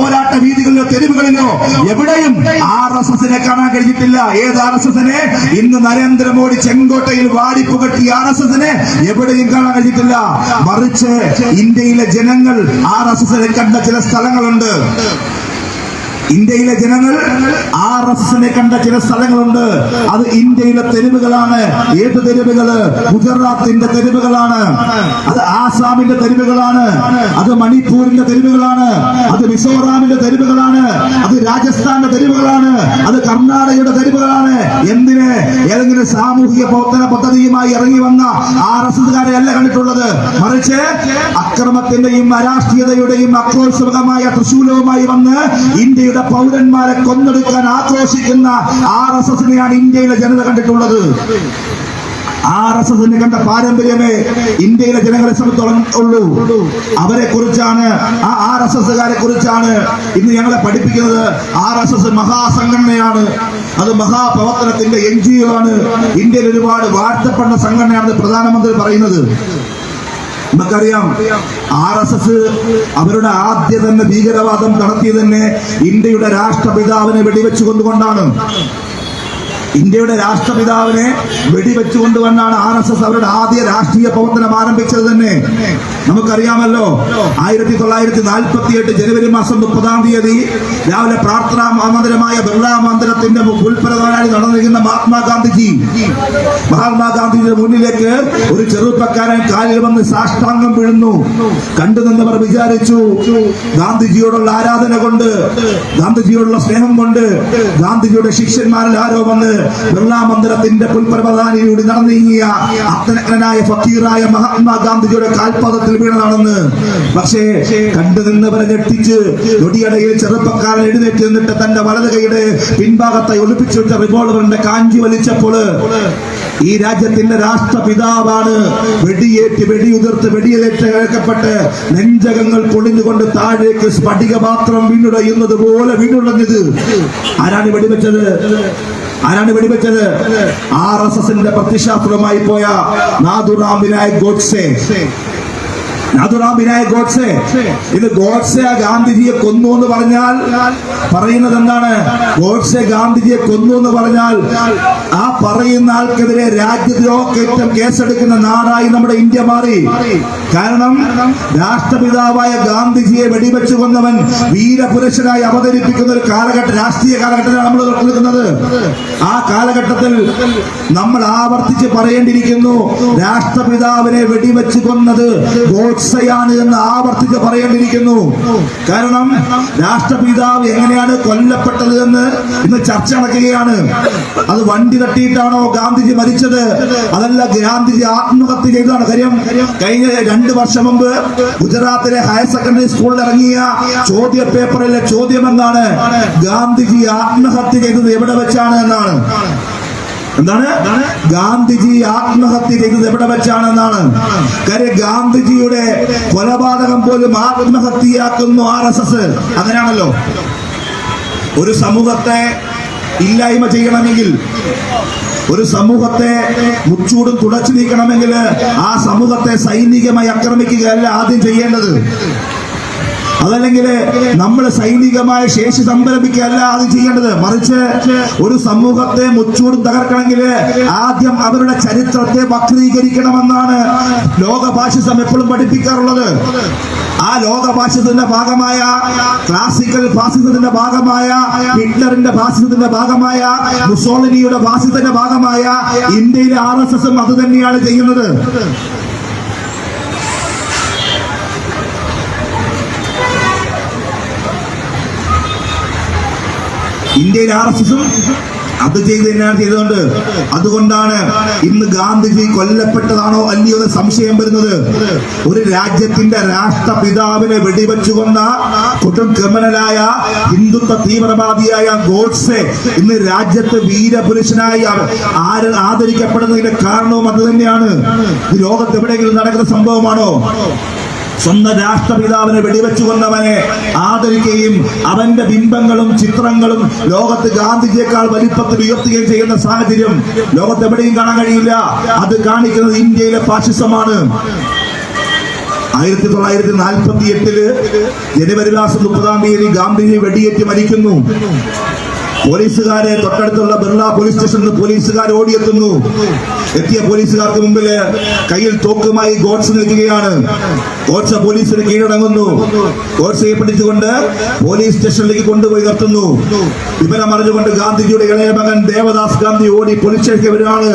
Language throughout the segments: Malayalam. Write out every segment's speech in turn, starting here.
പോരാട്ട വീതികളിലോ തെരുവുകളിലോ എവിടെയും ആർ എസ് എസിനെ കാണാൻ കഴിഞ്ഞിട്ടില്ല. ഏത് ആർ എസ് എസിനെ? ഇന്ന് നരേന്ദ്രമോദി ചെങ്കോട്ടയിൽ വാടി പുകട്ടി ആർ എസ് എസിനെ എവിടെയും കാണാൻ കഴിഞ്ഞിട്ടില്ല. മറിച്ച് ഇന്ത്യയിലെ ജനങ്ങൾ ആർ എസ് എസിനെ കണ്ട ചില സ്ഥലങ്ങളുണ്ട്. ഇന്ത്യയിലെ ജനങ്ങൾ ആർ എസ് എസിനെ കണ്ട ചില സ്ഥലങ്ങളുണ്ട്. അത് ഇന്ത്യയിലെ തെരുവുകളാണ്. ഏത് തെരുവുകൾ? ഗുജറാത്തിന്റെ തെരുവുകളാണ്. അത് ആസാമിന്റെ തെരുവുകളാണ്. അത് മണിപ്പൂരിന്റെ തെരുവുകളാണ്. അത് മിസോറാമിന്റെ തെരുവുകളാണ്. അത് രാജസ്ഥാന്റെ തെരുവുകളാണ്. അത് കർണാടകയുടെ തെരുവുകളാണ്. എന്തിന്? ഏതെങ്കിലും സാമൂഹിക പ്രവർത്തന പദ്ധതിയുമായി ഇറങ്ങി വന്ന ആർ എസ് എസ്കാരെ അല്ല കണ്ടിട്ടുള്ളത്. മറിച്ച് അക്രമത്തിന്റെയും അരാഷ്ട്രീയതയുടെയും അക്രോത്സവകമായ തൃശൂലവുമായി വന്ന് ഇന്ത്യയുടെ പൗരന്മാരെ കൊന്നെടുക്കാൻ ആക്രോശിക്കുന്ന ആർ എസ് എസിനെയാണ് ഇന്ത്യയിലെ ജനത കണ്ടിട്ടുള്ളത്. ആർ എസ് എസിന് കണ്ട പാരമ്പര്യമേ ഇന്ത്യയിലെ ജനങ്ങളെ സംബന്ധിച്ചോളം ഉള്ളൂ. അവരെ കുറിച്ചാണ് ആ ആർ എസ് എസുകാരെ കുറിച്ചാണ് ഇന്ന് ഞങ്ങളെ പഠിപ്പിക്കുന്നത്. ആർ എസ് എസ് മഹാസംഘടനയാണ്. അത് മഹാപ്രവർത്തനത്തിന്റെ എൻ ജി ഒ ആണ്. ഇന്ത്യയിൽ ഒരുപാട് വാഴ്ത്തപ്പെട്ട സംഘടനയാണെന്ന് പ്രധാനമന്ത്രി പറയുന്നത്. നമുക്കറിയാം ആർ എസ് എസ് അവരുടെ ആദ്യ തന്നെ ഭീകരവാദം നടത്തി തന്നെ ഇന്ത്യയുടെ രാഷ്ട്രപിതാവിനെ വെടിവെച്ചു കൊണ്ടുകൊണ്ടാണ് ഇന്ത്യയുടെ രാഷ്ട്രപിതാവിനെ വെടിവെച്ചുകൊണ്ടുവന്നാണ് ആർ എസ് എസ് അവരുടെ ആദ്യ രാഷ്ട്രീയ പ്രവർത്തനം ആരംഭിച്ചത് തന്നെ. നമുക്കറിയാമല്ലോ ആയിരത്തി തൊള്ളായിരത്തി നാൽപ്പത്തി എട്ട് ജനുവരി മാസം മുപ്പതാം തീയതി രാവിലെ പ്രാർത്ഥനാ മന്ദിരമായ ബിർള മന്ദിരത്തിന്റെ ഉൾപ്രധാനായി നടന്നിരിക്കുന്ന മഹാത്മാഗാന്ധിജി മഹാത്മാഗാന്ധിജിയുടെ മുന്നിലേക്ക് ഒരു ചെറുപ്പക്കാരൻ കാലിൽ വന്ന് സാഷ്ടാംഗം വീഴുന്നു. കണ്ടു നിന്നവർ വിചാരിച്ചു ഗാന്ധിജിയോടുള്ള ആരാധന കൊണ്ട് ഗാന്ധിജിയോടുള്ള സ്നേഹം കൊണ്ട് ഗാന്ധിജിയുടെ ശിഷ്യന്മാരിൽ ആരോ വന്ന് ബിർള മന്ദിരത്തിന്റെ പുൽപ്രധാനിലൂടെ നടന്നീങ്ങിയ അത്തനഗ്നായ ഫക്കീറായ മഹാത്മാഗാന്ധിജിയുടെ കാൽപാദത്തിൽ വീണതാണെന്ന്. പക്ഷേ കണ്ടു നിന്നവരെ ഞെട്ടിച്ച് നൊടിയടയിൽ ചെറുപ്പക്കാരൻ എഴുന്നേറ്റ് നിന്നിട്ട് തന്റെ വലത് കൈയുടെ പിൻഭാഗത്തെ ഒളിപ്പിച്ചു വെച്ച റിവോൾവറിന്റെ കാഞ്ചി വലിച്ചപ്പോൾ ഈ രാജ്യത്തിന്റെ രാഷ്ട്രപിതാവാണ്. വെടിയേറ്റ് വെടിയുതിർത്ത് വെടിയേറ്റ് കേൾക്കപ്പെട്ട് നെഞ്ചകങ്ങൾ പൊളിഞ്ഞുകൊണ്ട് താഴേക്ക് സ്ഫടിക മാത്രം വീണുടയുന്നത് പോലെ വീണുടഞ്ഞത്. ആരാണ് വെടിവെച്ചത്? ആരാണ് വെടിവെച്ചത്? ആർ എസ് എസിന്റെ പ്രത്യശാസ്ത്രമായി പോയ നാഥുറാം വിനായക് ഗോഡ്സെ. നാഥുറാം വിനായക് ഗോഡ്സെ. ഇത് ഗോഡ്സെ ഗാന്ധിജിയെ കൊന്നു എന്ന് പറഞ്ഞാൽ പറയുന്നത് എന്താണ് ഗോഡ്സെ ഗാന്ധിജിയെ കൊന്നു എന്ന് പറഞ്ഞാൽ ആ പറയുന്ന ആൾക്കെതിരെ രാജ്യദ്രോഹക്കേറ്റം കേസെടുക്കുന്ന നാടായി നമ്മുടെ ഇന്ത്യ മാറി. കാരണം രാഷ്ട്രപിതാവായ ഗാന്ധിജിയെ വെടിവെച്ചു കൊന്നവൻ വീരപുരുഷനായി അവതരിപ്പിക്കുന്ന ഒരു കാലഘട്ട രാഷ്ട്രീയ കാലഘട്ടത്തിലാണ് നമ്മൾ നിൽക്കുന്നത്. ആ കാലഘട്ടത്തിൽ നമ്മൾ ആവർത്തിച്ച് പറയേണ്ടിയിരിക്കുന്നു രാഷ്ട്രപിതാവിനെ വെടിവെച്ച് കൊന്നത് ഗോഡ്സയാണ് എന്ന് ആവർത്തിച്ച് പറയേണ്ടിയിരിക്കുന്നു. കാരണം രാഷ്ട്രപിതാവ് എങ്ങനെയാണ് കൊല്ലപ്പെട്ടത് എന്ന് ഇന്ന് ചർച്ച നടക്കുകയാണ്. അത് വണ്ടി തട്ടിയിട്ടാണോ ഗാന്ധിജി മരിച്ചത്? അതല്ല ഗാന്ധിജി ആത്മഹത്യ ചെയ്തതാണ് കാര്യം. കഴിഞ്ഞ രണ്ട് വർഷം മുമ്പ് ഗുജറാത്തിലെ ഹയർ സെക്കൻഡറി സ്കൂളിൽ ഇറങ്ങിയ ചോദ്യ പേപ്പറിലെ ചോദ്യം എന്താണ് ഗാന്ധിജി ആത്മഹത്യ ചെയ്തത് എവിടെ വെച്ചാണ് എന്നാണ്. എന്താണ്? ഗാന്ധിജി ആത്മഹത്യ ചെയ്തത് എവിടെ വെച്ചാണെന്നാണ് കാര്യം ഗാന്ധിജിയുടെ കൊലപാതകം പോലും ആത്മഹത്യയാക്കുന്നു ആർ എസ് എസ്. അങ്ങനെയാണല്ലോ. ഒരു സമൂഹത്തെ ഇല്ലായ്മ ചെയ്യണമെങ്കിൽ ഒരു സമൂഹത്തെ മുച്ചൂടും തുടച്ചു നീക്കണമെങ്കിൽ ആ സമൂഹത്തെ സൈനികമായി ആക്രമിക്കുകയല്ല ആദ്യം ചെയ്യേണ്ടത്. അതല്ലെങ്കിൽ നമ്മൾ സൈനികമായ ശേഷി സംരംഭിക്കുകയല്ല അത് ചെയ്യേണ്ടത്. മറിച്ച് ഒരു സമൂഹത്തെ മുച്ചൂടും തകർക്കണമെങ്കിൽ ആദ്യം അവരുടെ ചരിത്രത്തെ വക്രീകരിക്കണമെന്നാണ് ലോക എപ്പോഴും പഠിപ്പിക്കാറുള്ളത്. ആ ലോക ഫാസിസത്തിന്റെ ഭാഗമായ ക്ലാസിക്കൽ ഫാസിസത്തിന്റെ ഭാഗമായ ഹിറ്റ്ലറിന്റെ ഫാസിസത്തിന്റെ ഭാഗമായ മുസോളിനിയുടെ ഫാസിസത്തിന്റെ ഭാഗമായ ഇന്ത്യയിലെ ആർ എസ് എസും അത് തന്നെയാണ് ചെയ്യുന്നത്. ഇന്ത്യയിലെ ആർ എസ് എസും അത് ചെയ്ത് തന്നെയാണ് ചെയ്തുകൊണ്ട് അതുകൊണ്ടാണ് ഇന്ന് ഗാന്ധിജി കൊല്ലപ്പെട്ടതാണോ അല്ലയോ എന്ന് സംശയം വരുന്നത്. ഒരു രാജ്യത്തിന്റെ രാഷ്ട്രപിതാവിനെ വെടിവെച്ചുകൊണ്ട കുറ്റം ക്രിമിനലായ ഹിന്ദുത്വ തീവ്രവാദിയായ ഗോഡ്സെ ഇന്ന് രാജ്യത്ത് വീരപുരുഷനായി ആദരിക്കപ്പെടുന്നതിന്റെ കാരണവും അത് തന്നെയാണ്. ലോകത്ത് എവിടെയെങ്കിലും നടക്കുന്ന സംഭവമാണോ? സ്വന്തം രാഷ്ട്രപിതാവിനെ വെടിവെച്ചു കൊന്നവനെ ആദരിക്കുകയും അവന്റെ ബിംബങ്ങളും ചിത്രങ്ങളും ലോകത്ത് ഗാന്ധിജിയേക്കാൾ വലിപ്പത്തിൽ ഉയർത്തുകയും ചെയ്യുന്ന സാഹചര്യം ലോകത്ത് എവിടെയും കാണാൻ കഴിയില്ല. അത് കാണിക്കുന്നത് ഇന്ത്യയിലെ ഫാഷിസമാണ് ആയിരത്തി തൊള്ളായിരത്തി നാൽപ്പത്തി എട്ടിൽ ജനുവരി മാസം മുപ്പതാം തീയതി ഗാന്ധിജി വെടിയേറ്റ് മരിക്കുന്നു. പോലീസുകാരെ തൊട്ടടുത്തുള്ള ബിർള പോലീസ് സ്റ്റേഷനിൽ പോലീസുകാർ ഓടിയെത്തുന്നു. എത്തിയ പോലീസുകാർക്ക് മുമ്പിൽ കയ്യിൽ തോക്കുമായി ഗോഡ്സ് നിൽക്കുകയാണ്. ഗോഡ്സ് പോലീസിന് കീഴടങ്ങുന്നു. ഗോഡ്സയെ പിടിച്ചുകൊണ്ട് പോലീസ് സ്റ്റേഷനിലേക്ക് കൊണ്ടുപോയി നിർത്തുന്നു. വിവരം അറിഞ്ഞുകൊണ്ട് ഗാന്ധിജിയുടെ ഇളയ മകൻ ദേവദാസ് ഗാന്ധി ഓടി പോലീസ് സ്റ്റേഷനിൽ വരികയാണ്.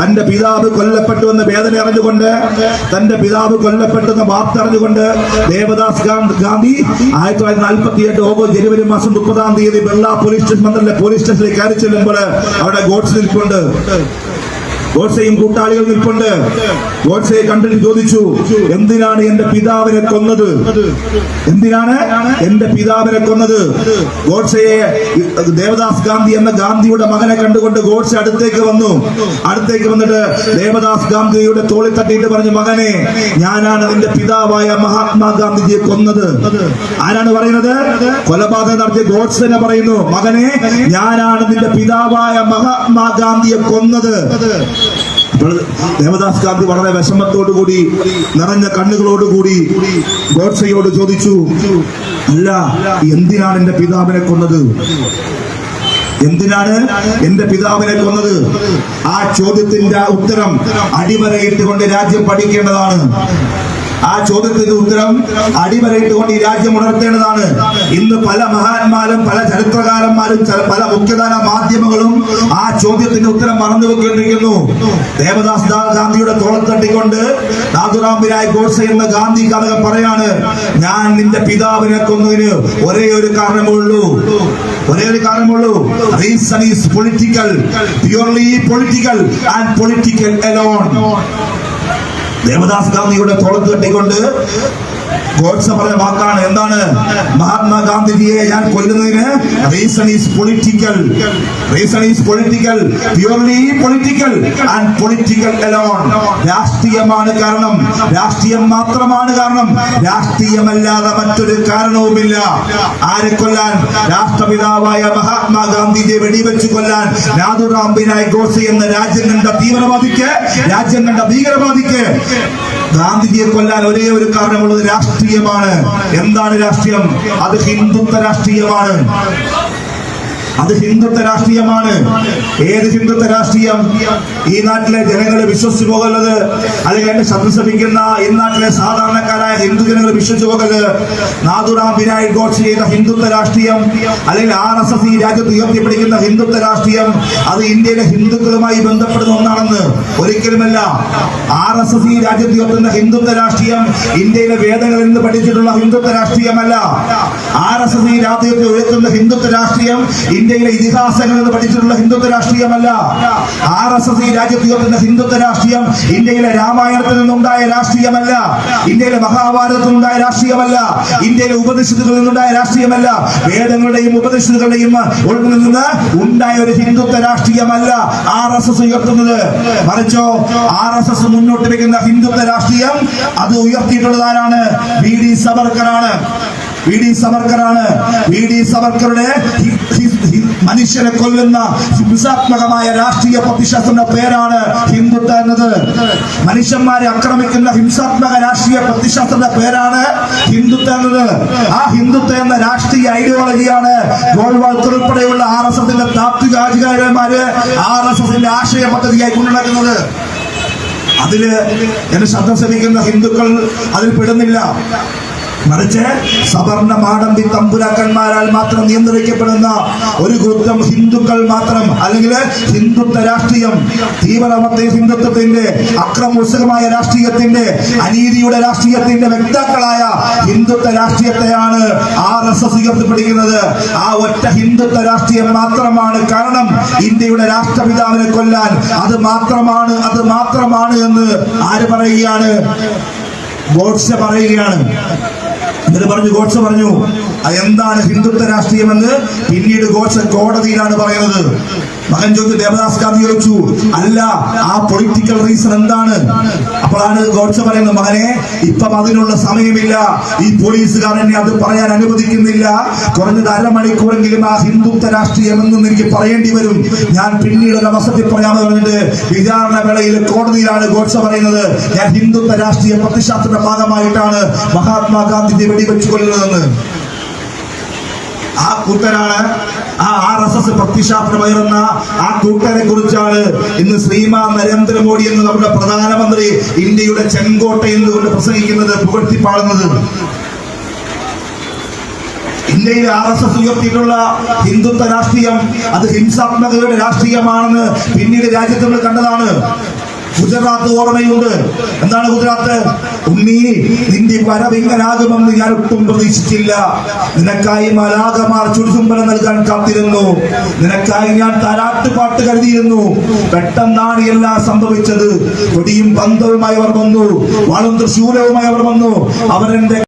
തന്റെ പിതാവ് കൊല്ലപ്പെട്ടു എന്ന വേദന അറിഞ്ഞുകൊണ്ട് തന്റെ പിതാവ് കൊല്ലപ്പെട്ടു എന്ന വാർത്ത അറിഞ്ഞുകൊണ്ട് ദേവദാസ് ഗാന്ധി ആയിരത്തി തൊള്ളായിരത്തി നാൽപ്പത്തി എട്ട് ഓഗസ്റ്റ് ജനുവരി മാസം മുപ്പതാം തീയതി ബിർള പോലീസ് സ്റ്റേഷൻ മന്ത്രിന്റെ പോലീസ് സ്റ്റേഷനിലേക്ക് കയറി ചെല്ലുമ്പോൾ അവിടെ ഗോഡ്സ് നിൽപ്പുണ്ട്. ഗോഡ്സെയും കൂട്ടാളികൾ നിൽപ്പുണ്ട്. ഗോഡ്സയെ കണ്ടിട്ട് ചോദിച്ചു എന്തിനാണ് എന്റെ പിതാവിനെ കൊന്നത്? എന്തിനാണ് എന്റെ പിതാവിനെ കൊന്നത്? ഗോഡ്സയെ ദേവദാസ് ഗാന്ധി എന്ന ഗാന്ധിയുടെ മകനെ കണ്ടുകൊണ്ട് ഗോഡ്സെ അടുത്തേക്ക് വന്നു. അടുത്തേക്ക് വന്നിട്ട് ദേവദാസ് ഗാന്ധിയുടെ തോളി തട്ടിയിട്ട് പറഞ്ഞു മകനെ ഞാനാണ് നിന്റെ പിതാവായ മഹാത്മാ ഗാന്ധിജിയെ കൊന്നത്. ആരാണ് പറയുന്നത്? കൊലപാതകം നടത്തിയ ഗോഡ്സ് തന്നെ പറയുന്നു മകനെ ഞാനാണ് നിന്റെ പിതാവായ മഹാത്മാ ഗാന്ധിയെ കൊന്നത്. ദേവദാസ് ഗാന്ധി വളരെ വിഷമത്തോടു കൂടി നിറഞ്ഞ കണ്ണുകളോടുകൂടി ഗോഡ്സയോട് ചോദിച്ചു അല്ല എന്തിനാണ് എന്റെ പിതാവിനെ കൊന്നത്? എന്തിനാണ് എന്റെ പിതാവിനെ കൊന്നത്? ആ ചോദ്യത്തിന്റെ ഉത്തരം അടിവരയിട്ടുകൊണ്ട് രാജ്യം പഠിക്കേണ്ടതാണ്. ആ ചോദ്യത്തിന്റെ ഉത്തരം അടിവരയിട്ടുകൊണ്ട് ഈ രാജ്യം ഉണർത്തേണ്ടതാണ്. ഇന്ന് പല മഹാന്മാരും പല ചരിത്രകാരന്മാരും പല മുഖ്യധാര മാധ്യമങ്ങളും ആ ചോദ്യത്തിന്റെ ഉത്തരം മറന്നു വെക്കേണ്ടിരിക്കുന്നു ദേവദാസ് ഗാന്ധിയുടെ തോളത്തട്ടിക്കൊണ്ട് നാഥുറാം വിനായ് ഗോഡ്സെ എന്ന ഗാന്ധി കഥ പറയാണ് ഞാൻ നിന്റെ പിതാവിനെ കൊന്നതിന് ഒരേ ഒരു കാരണമുള്ളൂ ഒരേ ഒരു കാരണമുള്ളൂ reason is political purely political and political alone Devdas ഗാന്ധിയുടെ തോളത്ത് കെട്ടിക്കൊണ്ട് ഗോഡ്സെ പറഞ്ഞ വാക്കാണ്. എന്താണ്? മഹാത്മാഗാന്ധിജിയെ ഞാൻ കൊല്ലുന്നതിന് reason is political. Reason is political. Purely political and political alone. രാഷ്ട്രീയമാണ് കാരണം രാഷ്ട്രീയം മാത്രമാണ് കാരണം രാഷ്ട്രീയമല്ലാതെ മറ്റൊരു കാരണവുമില്ല ആരെ കൊല്ലാൻ രാഷ്ട്രപിതാവായ മഹാത്മാഗാന്ധിയെ വെടിവെച്ച് കൊല്ലാൻ നാഥുറാം ബിനായ് ഗോസെ എന്ന രാജ്യം കണ്ട തീവ്രവാദിക്ക് രാജ്യം കണ്ട ഭീകരവാദിക്ക് ഗാന്ധിജിയെ കൊല്ലാൻ ഒരേ ഒരു കാരണമുള്ളത് രാഷ്ട്രീയമാണ്. എന്താണ് രാഷ്ട്രീയം? അത് ഹിന്ദുത്വ രാഷ്ട്രീയമാണ്. അത് ഹിന്ദുത്വ രാഷ്ട്രീയമാണ്. ഏത് ഹിന്ദുത്വ രാഷ്ട്രീയം? ഈ നാട്ടിലെ ജനങ്ങൾ വിശ്വസിച്ചു പോകല്ലത് അല്ലെങ്കിൽ എന്നെ ശബ്ദം ഈ നാട്ടിലെ സാധാരണക്കാരായ ഹിന്ദു ജനങ്ങൾ വിശ്വസിച്ചു പോകൽ നാദുറാം വിനായക് ഘോഷ് ചെയ്ത ഹിന്ദുത്വ രാഷ്ട്രീയം അല്ലെങ്കിൽ ആർ എസ് എസ് ഈ രാജ്യത്ത് ഉയർത്തിപ്പിടിക്കുന്ന ഹിന്ദുത്വ രാഷ്ട്രീയം അത് ഇന്ത്യയിലെ ഹിന്ദുക്കളുമായി ബന്ധപ്പെടുന്ന ഒന്നാണെന്ന് ഒരിക്കലുമല്ല. ആർ എസ് എസ് ഈ രാജ്യത്ത് ഉയർത്തുന്ന ഹിന്ദുത്വ രാഷ്ട്രീയം ഇന്ത്യയിലെ വേദങ്ങളിൽ നിന്ന് പഠിച്ചിട്ടുള്ള ഹിന്ദുത്വ രാഷ്ട്രീയമല്ല. ആർ എസ് എസ് ഈ രാജ്യത്ത് ഉയർത്തുന്ന ഹിന്ദുത്വ രാഷ്ട്രീയം ഇന്ത്യയിലെ ഇതിഹാസങ്ങളിൽ നിന്ന് പഠിച്ചിട്ടുള്ള ഹിന്ദുത്വ രാഷ്ട്രീയമല്ല. ആർ എസ് എസ് ഈ രാജ്യത്ത് ഉയർത്തുന്ന ഹിന്ദുത്വ രാഷ്ട്രീയം ഇന്ത്യയിലെ രാമായണത്തിൽ നിന്നുണ്ടായ രാഷ്ട്രീയമല്ല. ഇന്ത്യയിലെ മഹാഭാരതത്തിൽ നിന്നുണ്ടായ രാഷ്ട്രീയമല്ല. ഇന്ത്യയിലെ ഉപനിഷത്തുകളിൽ നിന്നുണ്ടായ രാഷ്ട്രീയമല്ല. വേദങ്ങളുടെയും ഉപനിഷത്തുകളുടെയും ഉള്ളിൽ നിന്ന് ഉണ്ടായ ഒരു ഹിന്ദുത്വ രാഷ്ട്രീയമല്ല ആർ എസ് എസ് ഉയർത്തുന്നത്. മറിച്ചോ ആർ എസ് എസ് മുന്നോട്ട് വെക്കുന്ന ഹിന്ദുത്വ രാഷ്ട്രീയം അത് ഉയർത്തിയിട്ടുള്ളത് ആരാണ്? വി ഡി സബർക്കറാണ് വി ഡി സവർക്കറാണ്. വി ഡി ഹി- മനുഷ്യരെ കൊല്ലുന്ന ഹിംസാത്മകമായ രാഷ്ട്രീയ പ്രതിഷേധത്തിന്റെ പേരാണ് ഹിന്ദുത്വ എന്നത്. മനുഷ്യന്മാരെ ആക്രമിക്കുന്ന ഹിംസാത്മക രാഷ്ട്രീയ പ്രതിഷേധത്തിന്റെ പേരാണ് ഹിന്ദുത്വ എന്നത്. ആ ഹിന്ദുത്വ എന്ന രാഷ്ട്രീയ ഐഡിയോളജിയാണ് ഗോൾവാൾക്കർ ഉൾപ്പെടെയുള്ള ആർ എസ് എസിന്റെ താത്വിക ആചാര്യന്മാര് ആർ എസ് എസിന്റെ ആശയ പദ്ധതിയായി കൊണ്ടുനടക്കുന്നത്. അതിൽ എന്നെ ശ്രദ്ധ ശ്രമിക്കുന്ന ഹിന്ദുക്കൾ അതിൽ പെടുന്നില്ല. മറിച്ച് സവർണ മാടമ്പി തമ്പുരാക്കന്മാരാൽ മാത്രം നിയന്ത്രിക്കപ്പെടുന്ന ഒരു കൂട്ടം ഹിന്ദുക്കൾ മാത്രം അല്ലെങ്കിൽ ഹിന്ദുത്വ രാഷ്ട്രീയം തീവ്രമത്തെ ഹിന്ദുത്വത്തിന്റെ അക്രമോത്സുകമായ രാഷ്ട്രീയത്തിന്റെ അനീതിയുടെ രാഷ്ട്രീയത്തിന്റെ വ്യക്താക്കളായ ഹിന്ദുത്വ രാഷ്ട്രീയത്തെയാണ് ആർ എസ് എസ് ഉയർത്തിപ്പിടിക്കുന്നത്. ആ ഒറ്റ ഹിന്ദുത്വ രാഷ്ട്രീയം മാത്രമാണ് കാരണം ഇന്ത്യയുടെ രാഷ്ട്രപിതാവിനെ കൊല്ലാൻ. അത് മാത്രമാണ് അത് മാത്രമാണ് എന്ന് ആര് പറയുകയാണ്? ഗോഡ്സെ പറയുകയാണ്. എന്നിട്ട് പറഞ്ഞു ഗോഡ്സ് പറഞ്ഞു അതെന്താണ് ഹിന്ദുത്വ രാഷ്ട്രീയമെന്ന്? പിന്നീട് ഘോഷ കോടതിയിലാണ് പറയുന്നത്. മകൻ ചോദിച്ചു ദേവദാസ് ഗാന്ധി ചോദിച്ചു അല്ല ആ പൊളിറ്റിക്കൽ റീസൺ എന്താണ്? അപ്പോഴാണ് ഗോഡ്സെ പറയുന്നത് മകനെ ഇപ്പം അതിനുള്ള സമയമില്ല. ഈ പോലീസുകാർ എന്നെ അത് പറയാൻ അനുവദിക്കുന്നില്ല. കുറഞ്ഞത് അരമണിക്കൂറെങ്കിലും ആ ഹിന്ദുത്വ രാഷ്ട്രീയം എന്നും എനിക്ക് പറയേണ്ടി വരും. ഞാൻ പിന്നീട് ഒരു അവസരത്തിൽ പറയാമെന്ന് പറഞ്ഞിട്ട് വിചാരണ വേളയിൽ കോടതിയിലാണ് ഗോഡ്സെ പറയുന്നത്. ഞാൻ ഹിന്ദുത്വ രാഷ്ട്രീയ പ്രതിഷ്ഠാത്തിന്റെ ഭാഗമായിട്ടാണ് മഹാത്മാഗാന്ധിയെ വെടിവെച്ചു കൊല്ലുന്നതെന്ന്. ആ കൂട്ടരാണ്. ആ ആർ എസ് എസ് പ്രതിഷ്ഠാപനമായിരുന്ന ആ കൂട്ടരെ കുറിച്ചാണ് ഇന്ന് ശ്രീമാൻ നരേന്ദ്രമോദി എന്ന് നമ്മുടെ പ്രധാനമന്ത്രി ഇന്ത്യയുടെ ചെങ്കോട്ട എന്ന് കൊണ്ട് പ്രസംഗിക്കുന്നത് പുകഴ്ത്തിപ്പാടുന്നത്. ഇന്ത്യയിൽ ആർ എസ് എസ് ഉയർത്തിയിട്ടുള്ള ഹിന്ദുത്വ രാഷ്ട്രീയം അത് ഹിംസാത്മകതയുടെ രാഷ്ട്രീയമാണെന്ന് പിന്നീട് രാജ്യത്ത് നമ്മൾ കണ്ടതാണ്. ഗുജറാത്ത് ഓർമ്മയുണ്ട്. എന്താണ് ഗുജറാത്ത്? ഉണ്ണി നിന്റെ വരവിങ്ങനാകുമെന്ന് ഞാൻ ഒട്ടും പ്രതീക്ഷിച്ചില്ല. നിനക്കായി മലാകമാർ ചുടുചുംബനം നൽകാൻ കാത്തിരുന്നു. നിനക്കായി ഞാൻ താരാട്ടുപാട്ട് കരുതിയിരുന്നു. പെട്ടെന്നാണ് എല്ലാം സംഭവിച്ചത്. കൊടിയും പന്തവുമായി അവർ വന്നു. വാളും തൃശൂലവുമായി അവർ വന്നു. അവരെന്റെ